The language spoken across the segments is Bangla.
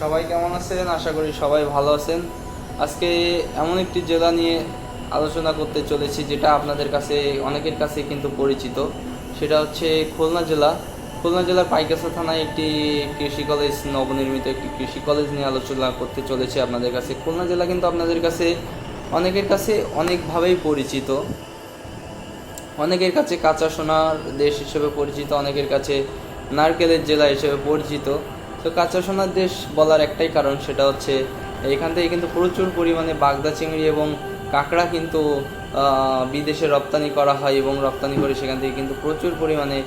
সবাই কেমন আছেন? আশা করি সবাই ভালো আছেন। আজকে এমন একটি জেলা নিয়ে আলোচনা করতে চলেছি, যেটা আপনাদের কাছে, অনেকের কাছে কিন্তু পরিচিত। সেটা হচ্ছে খুলনা জেলা। খুলনা জেলার পাইকাসা থানায় একটি কৃষি কলেজ, নবনির্মিত একটি কৃষি কলেজ নিয়ে আলোচনা করতে চলেছি আপনাদের কাছে। খুলনা জেলা কিন্তু আপনাদের কাছে অনেকের কাছে অনেকভাবেই পরিচিত। অনেকের কাছে কাঁচা সোনার দেশ হিসেবে পরিচিত, অনেকের কাছে নারকেলের জেলা হিসেবে পরিচিত। তো কাঁচা সোনার দেশ বলার একটাই কারণ সেটা হচ্ছে এখান থেকে কিন্তু প্রচুর পরিমাণে বাগদা চিংড়ি এবং কাঁকড়া কিন্তু বিদেশে রপ্তানি করা হয় এবং রপ্তানি করে সেখান থেকে কিন্তু প্রচুর পরিমাণে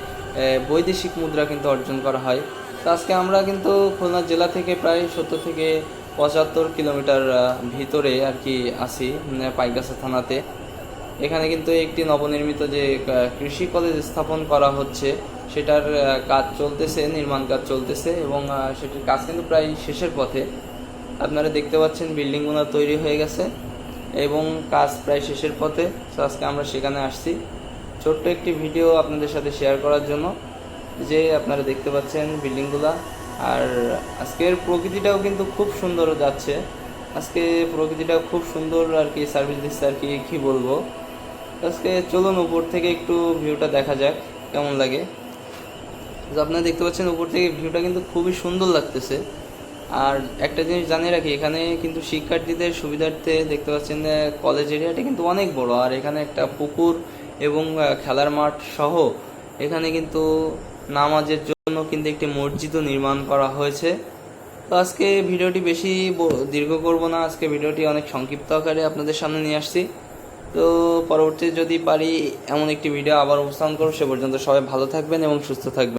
বৈদেশিক মুদ্রা কিন্তু অর্জন করা হয়। তো আজকে আমরা কিন্তু খুলনা জেলা থেকে প্রায় সত্তর থেকে পঁচাত্তর কিলোমিটার ভিতরে আর কি উম, পাইগাছা থানাতে। এখানে কিন্তু একটি নবনির্মিত যে কৃষি কলেজ স্থাপন করা হচ্ছে, সেটার কাজ চলতেছে, নির্মাণ কাজ চলতেছে এবং সেটির কাজ কিন্তু প্রায় শেষের পথে। আপনারা দেখতে পাচ্ছেন বিল্ডিংগুলো তৈরি হয়ে গেছে এবং কাজ প্রায় শেষের পথে। তো আজকে আমরা সেখানে আসছি। ছোট্ট একটি ভিডিও আপনাদের সাথে শেয়ার করার জন্য যে, আপনারা দেখতে পাচ্ছেন বিল্ডিংগুলা। আর আজকের প্রকৃতিটাও কিন্তু খুব সুন্দর যাচ্ছে। আজকে প্রকৃতিটাও খুব সুন্দর আর কি, সার্ভিস দিচ্ছে আর কি কি বলব? আজকে চলুন উপর থেকে একটু ভিউটা দেখা যাক, কেমন লাগে। তো আপনারা দেখতে পাচ্ছেন উপর থেকে ভিউটা কিন্তু খুবই সুন্দর লাগতেছে। আর একটা জিনিস জানিয়ে রাখি, এখানে কিন্তু শিক্ষার্থীদের সুবিধার্থে দেখতে পাচ্ছেন কলেজ এরিয়াটা কিন্তু অনেক বড়। আর এখানে একটা পুকুর এবং খেলার মাঠ সহ এখানে কিন্তু নামাজের জন্য কিন্তু একটি মসজিদও নির্মাণ করা হয়েছে। তো আজকে ভিডিওটি বেশি দীর্ঘ করব না। আজকে ভিডিওটি অনেক সংক্ষিপ্ত আকারে আপনাদের সামনে নিয়ে আসছি। তো পরবর্তী যদি পারি এমন একটি ভিডিও আবার উপস্থাপন করব। সে পর্যন্ত সবাই ভালো থাকবেন এবং সুস্থ থাকবেন।